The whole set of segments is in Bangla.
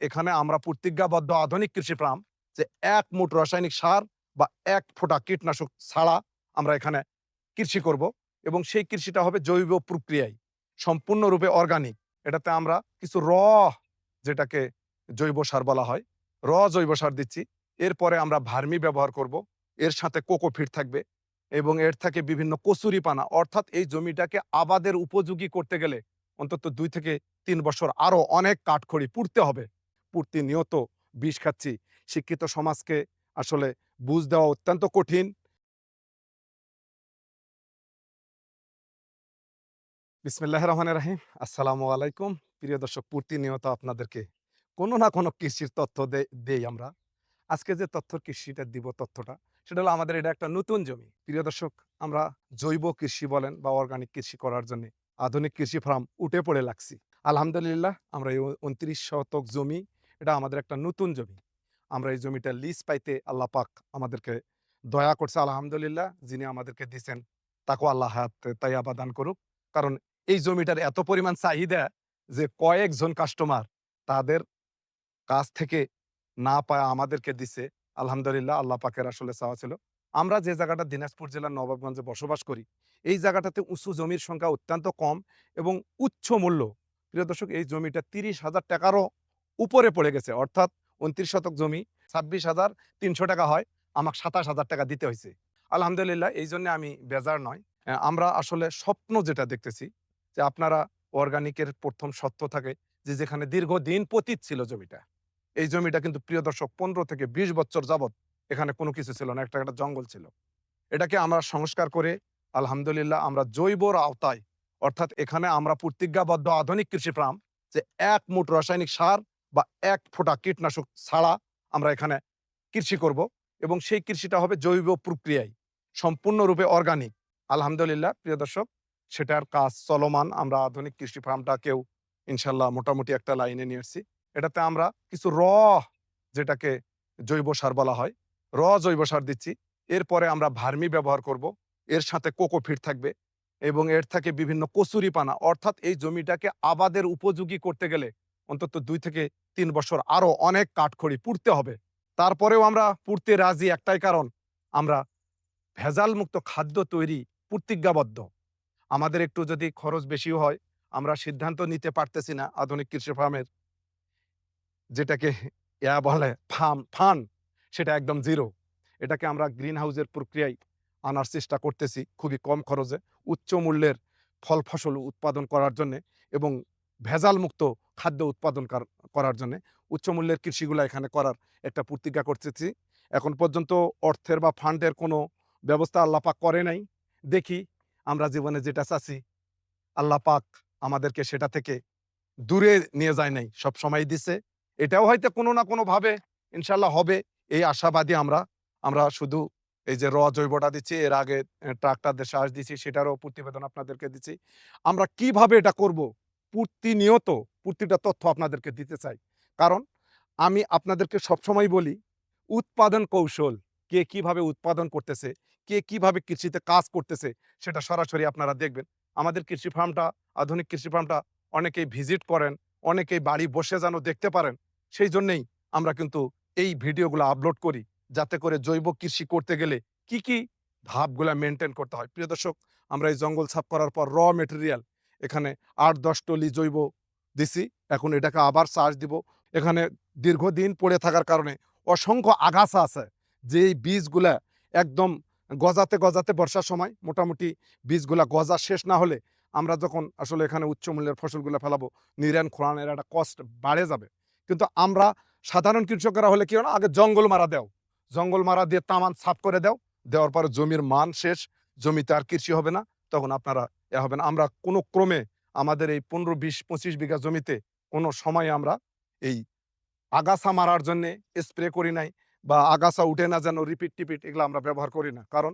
এখানে আমরা প্রতিজ্ঞাবদ্ধ আধুনিক কৃষি ফার্ম যে এক মুঠ রাসায়নিক সার বা এক ফোঁটা কীটনাশক ছাড়া আমরা এখানে কৃষি করব এবং সেই কৃষিটা হবে জৈব প্রক্রিয়ায়, সম্পূর্ণরূপে অর্গানিক এটাতে আমরা কিছু র যেটাকে জৈব সার বলা হয়, র জৈব সার দিচ্ছি। এরপরে আমরা ভার্মি ব্যবহার করব, এর সাথে কোকোফিট থাকবে এবং এর থেকে বিভিন্ন কচুরি পানা। অর্থাৎ এই জমিটাকে আবাদের উপযোগী করতে গেলে অন্তত দুই থেকে তিন বছর আরও অনেক কাঠখড়ি পুড়তে হবে। পুড়তি নিয়ত বিষ খাচ্ছি। শিক্ষিত সমাজকে আসলে বুঝ দেওয়া অত্যন্ত কঠিন। বিসমিল্লাহ রহমান রাহিম। আসসালামু আলাইকুম। প্রিয় দর্শক, প্রতিনিয়ত আপনাদেরকে কোনো না কোনো কৃষির তথ্য দেই আমরা। আজকে যে তথ্য কৃষিটা দিব তথ্যটা, সেটা হলো আমাদের এটা একটা নতুন জমি। প্রিয় দর্শক, আমরা জৈব কৃষি বলেন বা অর্গানিক কৃষি করার জন্য আধুনিক কৃষি ফার্ম উঠে পড়ে লাগছি। আলহামদুলিল্লাহ, আমরা এই উনত্রিশ শতক জমি এটা আমাদের একটা নতুন জমি। আমরা এই জমিটা লিজ পাইতে আল্লাহ পাক আমাদেরকে দয়া করছে, আলহামদুলিল্লাহ, যিনি আমাদেরকে দিছেন। তাকে আল্লাহ হাত তাই আবাদান করুক। কারণ এই জমিটার এত পরিমাণ চাহিদা যে কয়েকজন কাস্টমার তাদের কাছ থেকে না পায় আমাদেরকে দিছে, আলহামদুলিল্লাহ আল্লাহ পাকের আসলে চাওয়া ছিল। আমরা যে জায়গাটা দিনাজপুর জেলার নবাবগঞ্জে বসবাস করি, এই জায়গাটাতে উঁচু জমির সংখ্যা অত্যন্ত কম এবং উচ্চ মূল্য। প্রিয় দর্শক, এই জমিটা তিরিশ হাজার টাকারও উপরে পড়ে গেছে। অর্থাৎ উনত্রিশ শতক জমি, ছাব্বিশ হাজার তিনশো টাকা হয়, আমাকে সাতাশ হাজার টাকা দিতে হয়েছে। আলহামদুলিল্লাহ, এই জন্য আমি বেজার নয়। আমরা আসলে স্বপ্ন যেটা দেখতেছি, যে আপনারা অর্গানিকের প্রথম সত্য থাকে, যে যেখানে দীর্ঘদিন পতিত ছিল জমিটা। এই জমিটা কিন্তু প্রিয় দর্শক, পনেরো থেকে বিশ বছর যাবৎ এখানে কোনো কিছু ছিল না, একটা একটা জঙ্গল ছিল। এটাকে আমরা সংস্কার করে, আলহামদুলিল্লাহ, আমরা জৈবর আওতায়, অর্থাৎ এখানে আমরা প্রতিজ্ঞাবদ্ধ আধুনিক কৃষি ফার্ম যে এক মুঠ রাসায়নিক সার বা এক ফোঁটা কীটনাশক ছাড়া আমরা এখানে কৃষি করব এবং সেই কৃষিটা হবে জৈব প্রক্রিয়ায়, সম্পূর্ণরূপে অর্গানিক আলহামদুলিল্লাহ, প্রিয় দর্শক, সেটার কাজ চলমান। আমরা আধুনিক কৃষি ফার্মটাকেও ইনশাল্লাহ মোটামুটি একটা লাইনে নিয়ে এসেছি এটাতে আমরা কিছু র যেটাকে জৈব সার বলা হয়, র জৈব সার দিচ্ছি। এরপরে আমরা ভার্মি ব্যবহার করব। এর সাথে কোকোফিট থাকবে এবং এর থেকে বিভিন্ন কচুরি পানা অর্থাৎ এই জমিটাকে আবাদের উপযোগী করতে গেলে অন্তত দুই থেকে তিন বছর আরও অনেক কাঠখড়ি পুড়তে হবে। তারপরেও আমরা পুড়তে রাজি একটাই কারণ, আমরা ভেজাল মুক্ত খাদ্য তৈরি প্রতিজ্ঞাবদ্ধ। আমাদের একটু যদি খরচ বেশিও হয়, আমরা সিদ্ধান্ত নিতে পারতেছি না আধুনিক কৃষি ফার্মের, যেটাকে ইয়া বলে ফার্ম ফান, সেটা একদম জিরো। এটাকে আমরা গ্রিন হাউসের প্রক্রিয়ায় আনার চেষ্টা করতেছি খুবই কম খরচে, উচ্চ মূল্যের ফল ফসল উৎপাদন করার জন্যে এবং ভেজাল মুক্ত খাদ্য উৎপাদন করার জন্য। উচ্চ মূল্যের কৃষিগুলো এখানে করার একটা প্রতিজ্ঞা করতেছি। এখন পর্যন্ত অর্থের বা ফান্ডের কোনো ব্যবস্থা আল্লাহ পাক করে নাই। দেখি আমরা জীবনে যেটা চাচ্ছি আল্লাহ পাক আমাদেরকে সেটা থেকে দূরে নিয়ে যায় নাই, সব সময় দিছে। এটাও হয়তো কোনো না কোনো ভাবে ইনশাল্লাহ হবে। এই আশাবাদী আমরা আমরা শুধু এই যে র জৈবটা দিচ্ছি, এর আগে ট্রাক্টারদের সাহায্য দিচ্ছি, সেটারও প্রতিবেদন আপনাদেরকে দিচ্ছি। আমরা কীভাবে এটা করব? প্রতিনিয়ত প্রতিটা তথ্য আপনাদেরকে দিতে চাই। কারণ আমি আপনাদেরকে সবসময় বলি, উৎপাদন কৌশল, কে কীভাবে উৎপাদন করতেছে, কে কীভাবে কৃষিতে কাজ করতেছে, সেটা সরাসরি আপনারা দেখবেন। আমাদের কৃষি ফার্মটা, আধুনিক কৃষি ফার্মটা অনেকেই ভিজিট করেন, অনেকেই বাড়ি বসে যেন দেখতে পারেন। সেই জন্যেই আমরা কিন্তু এই ভিডিওগুলো আপলোড করি, যাতে করে জৈব কৃষি করতে গেলে কি কি ধাপগুলা মেনটেন করতে হয়। প্রিয় দর্শক, আমরা এই জঙ্গল সাফ করার পর র মেটেরিয়াল এখানে আট দশ টলি জৈব দিছি, এখন এটাকে আবার চার্জ দিব। এখানে দীর্ঘদিন পড়ে থাকার কারণে অসংখ্য আগাছা আছে যে বীজগুলা একদম গজাতে গজাতে বর্ষার সময় মোটামুটি বীজগুলা গজা শেষ না হলে আমরা যখন আসলে এখানে উচ্চ মূল্যের ফসলগুলো ফেলাবো, নিরান খোঁড়ানোর একটা কষ্ট বাড়ে যাবে। কিন্তু আমরা সাধারণ কৃষকেরা হলে কি হয় আগে জঙ্গল মারা দেও। জঙ্গল মারা দিয়ে তামান সাফ করে দাও, দেওয়ার পরে জমির মান শেষ, জমিতে আর কৃষি হবে না। তখন আপনারা এ হবে না আমরা কোনো ক্রমে আমাদের এই পনেরো, বিশ, পঁচিশ বিঘা জমিতে কোনো সময় আমরা এই আগাছা মারার জন্য স্প্রে করি নাই বা আগাছা উঠে না যেন রিপিট, টিপিট এগুলো আমরা ব্যবহার করি না। কারণ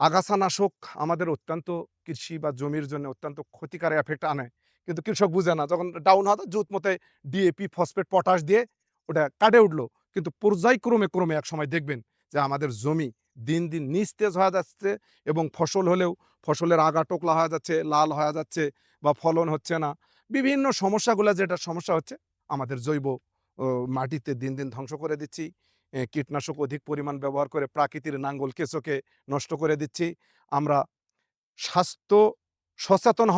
আগাছা নাশক আমাদের অত্যন্ত কৃষি বা জমির জন্য অত্যন্ত ক্ষতিকারক এফেক্ট আনে। কিন্তু কৃষক বুঝে না, যখন ডাউন হতো জুত মতে ডিএপি ফসফেট পটাশ দিয়ে ওটা কাটে উঠল। কিন্তু পর্যায়ক্রমে, ক্রমে এক সময় দেখবেন যে আমাদের জমি দিন দিন নিস্তেজ হয়ে যাচ্ছে এবং ফসল হলেও ফসলের আগা টোকলা হয়ে যাচ্ছে লাল হয়ে যাচ্ছে বা ফলন হচ্ছে না বিভিন্ন সমস্যাগুলো যেটা সমস্যা হচ্ছে আমাদের জৈব মাটিতে দিন, দিন ধ্বংস করে দিচ্ছি। কীটনাশক অধিক পরিমাণ ব্যবহার করে প্রাকৃতির নাঙ্গল কেঁচোকে নষ্ট করে দিচ্ছি। আমরা স্বাস্থ্য সচেতন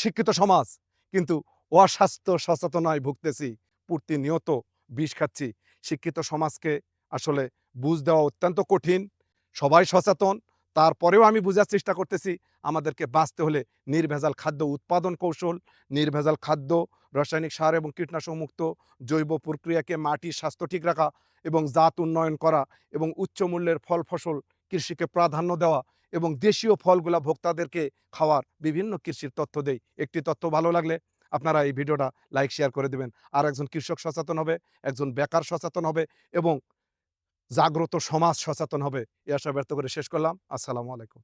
শিক্ষিত সমাজ কিন্তু অস্বাস্থ্য সচেতনায় ভুগতেছি। প্রতিনিয়ত বিষ খাচ্ছি। শিক্ষিত সমাজকে আসলে বুঝ দেওয়া অত্যন্ত কঠিন। সবাই সচেতন। তারপরেও আমি বুঝার চেষ্টা করতেছি আমাদেরকে বাঁচতে হলে নির্ভেজাল খাদ্য উৎপাদন কৌশল, নির্ভেজাল খাদ্য, রাসায়নিক সার এবং কীটনাশক মুক্ত জৈব প্রক্রিয়াকে মাটির স্বাস্থ্য ঠিক রাখা এবং জাত উন্নয়ন করা এবং উচ্চ মূল্যের ফল ফসল কৃষিকে প্রাধান্য দেওয়া এবং দেশীয় ফলগুলা ভোক্তাদেরকে খাওয়ার বিভিন্ন কৃষির তথ্য দেই। একটি তথ্য ভালো লাগলে আপনারা এই ভিডিওটা লাইক শেয়ার করে দেবেন আর একজন কৃষক সচেতন হবে, একজন বেকার সচেতন হবে এবং জাগ্রত সমাজ সচেতন হবে। এ আশা ব্যর্থ করে শেষ করলাম। আসসালামু আলাইকুম।